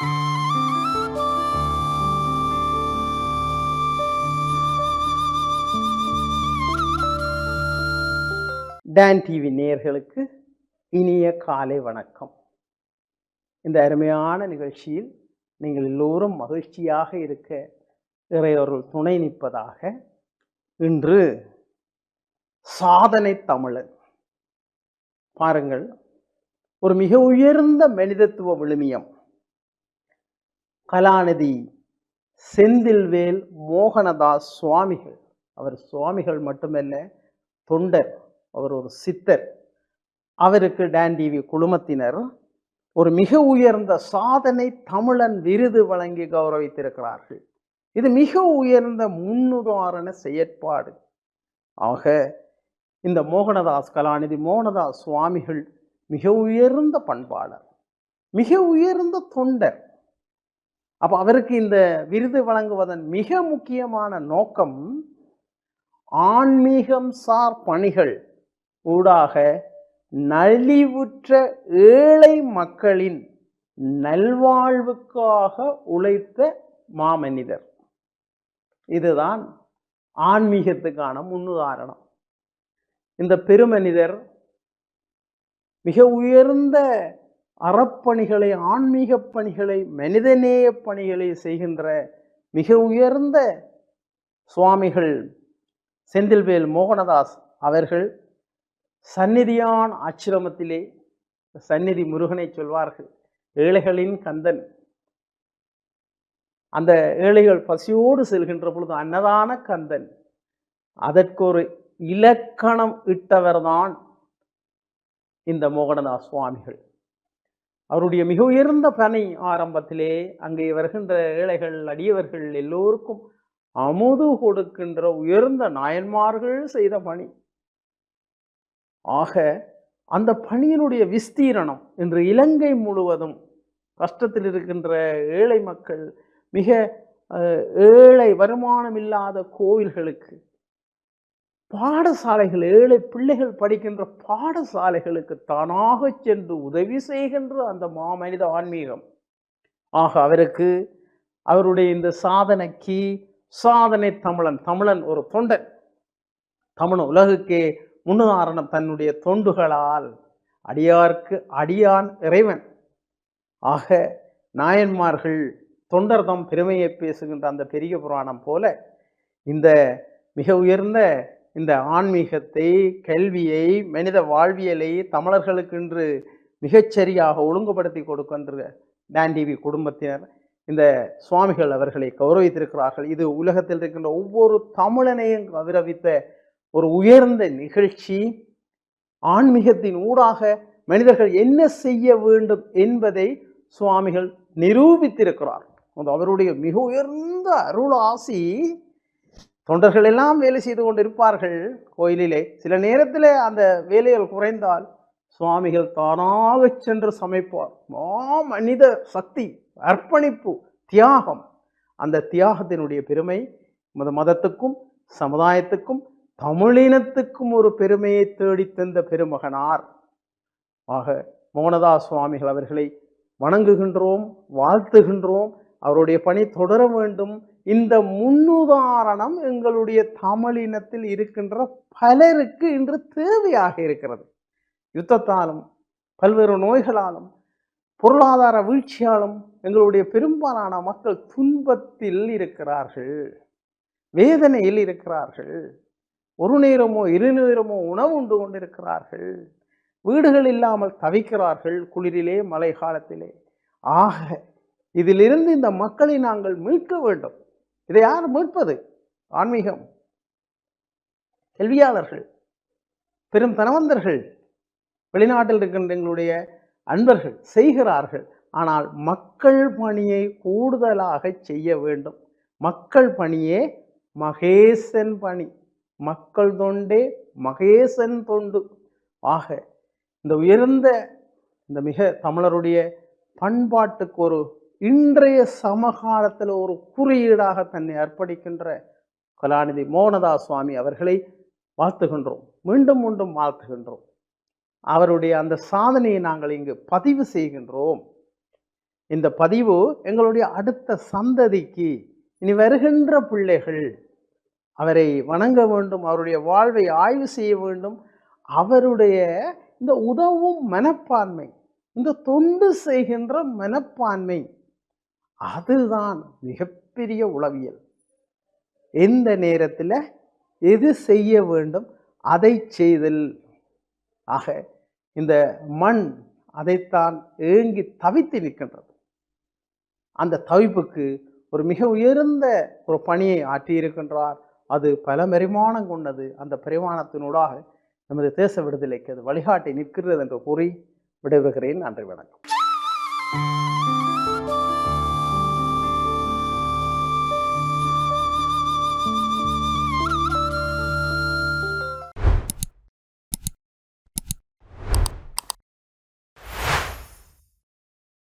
Don TV நேயர்களுக்கு இனிய காலை வணக்கம். இந்த அருமையான நிகழ்ச்சியில் நீங்கள் எல்லோரும் மகிழ்ச்சியாக இருக்க இறையொருள் துணை நிற்பதாக இன்று சாதனை தமிழன். பாருங்கள் ஒரு மிக உயர்ந்த மனிதத்துவ விழுமியம். கலாநிதி செந்தில்வேல் மோகனதாஸ் சுவாமிகள். அவர் சுவாமிகள் மட்டுமல்ல தொண்டர் அவர் ஒரு சித்தர். அவருக்கு டான் டிவி குழுமத்தினர் ஒரு மிக உயர்ந்த சாதனை தமிழன் விருது வழங்கி கௌரவித்திருக்கிறார்கள். இது மிக உயர்ந்த முன்னுதாரண செயற்பாடு. ஆக இந்த மோகனதாஸ் கலாநிதி மோகனதாஸ் சுவாமிகள் மிக உயர்ந்த பண்பாளர் மிக உயர்ந்த தொண்டர். அப்போ அவருக்கு இந்த விருது வழங்குவதன் மிக முக்கியமான நோக்கம் ஆன்மீகம் சார் பணிகள். ஊடாக நலிவுற்ற ஏழை மக்களின் நல்வாழ்வுக்காக உழைத்த மாமனிதர். இதுதான் ஆன்மீகத்துக்கான முன்னுதாரணம். இந்த பெருமனிதர் மிக உயர்ந்த அறப்பணிகளை ஆன்மீக பணிகளை மனிதநேய பணிகளை செய்கின்ற மிக உயர்ந்த சுவாமிகள் செந்தில்வேல் மோகனதாஸ் அவர்கள் சந்நிதியான் ஆச்சிரமத்திலே சந்நிதி முருகனை சொல்வார்கள் ஏழைகளின் கந்தன். அந்த ஏழைகள் பசியோடு செல்கின்ற பொழுது அன்னதான கந்தன். அதற்கு ஒரு இலக்கணம் இட்டவர்தான் இந்த மோகனதாஸ் சுவாமிகள். அவருடைய மிக உயர்ந்த பனை ஆரம்பத்திலே அங்கே வருகின்ற ஏழைகள் அடியவர்கள் எல்லோருக்கும் அமுது கொடுக்கின்ற உயர்ந்த நாயன்மார்கள் செய்த பணி. ஆக அந்த பணியினுடைய விஸ்தீரணம் இன்று இலங்கை முழுவதும் கஷ்டத்தில் இருக்கின்ற ஏழை மக்கள் மிக ஏழை வருமானம் இல்லாத கோவில்களுக்கு பாடசாலைகள் ஏழை பிள்ளைகள் படிக்கின்ற பாடசாலைகளுக்கு தானாக சென்று உதவி செய்கின்ற அந்த மாமனித ஆன்மீகம். ஆக அவருக்கு அவருடைய இந்த சாதனைக்கு சாதனை தமிழன் தமிழன் ஒரு தொண்டன். தமிழ் உலகுக்கே முன்னுதாரணம் தன்னுடைய தொண்டுகளால் அடியார்க்கு அடியான் இறைவன். ஆக நாயன்மார்கள் தொண்டர்தம் பெருமையை பேசுகின்ற அந்த பெரிய புராணம் போல இந்த மிக உயர்ந்த இந்த ஆன்மீகத்தை கல்வியை மனித வாழ்வியலை தமிழர்களுக்கென்று மிகச்சரியாக ஒழுங்குபடுத்தி கொடுக்கின்ற டான் டிவி குடும்பத்தினர் இந்த சுவாமிகள் அவர்களை கௌரவித்திருக்கிறார்கள். இது உலகத்தில் இருக்கின்ற ஒவ்வொரு தமிழனையும் கௌரவித்த ஒரு உயர்ந்த நிகழ்ச்சி. ஆன்மீகத்தின் ஊடாக மனிதர்கள் என்ன செய்ய வேண்டும் என்பதை சுவாமிகள் நிரூபித்திருக்கிறார். அவருடைய மிக உயர்ந்த அருள் ஆசி தொண்டர்கள் எல்லாம் வேலை செய்து கொண்டிருப்பார்கள் கோயிலிலே. சில நேரத்தில் அந்த வேலைகள் குறைந்தால் சுவாமிகள் தானாக சென்று சமைப்பார். மா மனித சக்தி அர்ப்பணிப்பு தியாகம். அந்த தியாகத்தினுடைய பெருமை மத மதத்துக்கும் சமுதாயத்துக்கும் தமிழினத்துக்கும் ஒரு பெருமையை தேடித் தந்த பெருமகனார். ஆக மோகனதாஸ் சுவாமிகள் அவர்களை வணங்குகின்றோம் வாழ்த்துகின்றோம். அவருடைய பணி தொடர வேண்டும். இந்த முன்னுதாரணம் எங்களுடைய தமிழினத்தில் இருக்கின்ற பலருக்கு இன்று தேவையாக இருக்கிறது. யுத்தத்தாலும் பல்வேறு நோய்களாலும் பொருளாதார வீழ்ச்சியாலும் எங்களுடைய பெரும்பாலான மக்கள் துன்பத்தில் இருக்கிறார்கள் வேதனையில் இருக்கிறார்கள் ஒரு நேரமோ இரு நேரமோ உணவு உண்டு கொண்டிருக்கிறார்கள் வீடுகள் இல்லாமல் தவிக்கிறார்கள் குளிரிலே மழை காலத்திலே. ஆக இதிலிருந்து இந்த மக்களை நாங்கள் மீட்க வேண்டும். இதை யார் மீட்பது? ஆன்மீகம். கல்வியாளர்கள் பெரும் தனவந்தர்கள் வெளிநாட்டில் இருக்கின்ற எங்களுடைய அன்பர்கள் செய்கிறார்கள். ஆனால் மக்கள் பணியை கூடுதலாக செய்ய வேண்டும். மக்கள் பணியே மகேசன் பணி. மக்கள் தொண்டே மகேசன் தொண்டு. ஆக இந்த உயர்ந்த இந்த மிக தமிழருடைய பண்பாட்டுக்கு ஒரு இன்றைய சமகாலத்தில் ஒரு குறியீடாக தன்னை அர்ப்பணிக்கின்ற கலாநிதி மோகனதா சுவாமி அவர்களை வாழ்த்துகின்றோம். மீண்டும் மீண்டும் வாழ்த்துகின்றோம். அவருடைய அந்த சாதனையை நாங்கள் இங்கு பதிவு செய்கின்றோம். இந்த பதிவு எங்களுடைய அடுத்த சந்ததிக்கு இனி வருகின்ற பிள்ளைகள் அவரை வணங்க வேண்டும் அவருடைய வாழ்வை ஆய்வு செய்ய வேண்டும். அவருடைய இந்த உதவும் மனப்பான்மை இந்த தொண்டு செய்கின்ற மனப்பான்மை அதுதான் மிகப்பெரிய உளவியல். எந்த நேரத்தில் எது செய்ய வேண்டும் அதை செய்தல். ஆக இந்த மண் அதைத்தான் ஏங்கி தவித்து நிற்கின்றது. அந்த தவிப்புக்கு ஒரு மிக உயர்ந்த ஒரு பணியை ஆற்றியிருக்கின்றார். அது பல பரிமாணம் கொண்டது. அந்த பரிமாணத்தினூடாக நமது தேச விடுதலைக்கு அது வழிகாட்டி நிற்கிறது என்று கூறி விடைபெறுகிறேன். நன்றி வணக்கம்.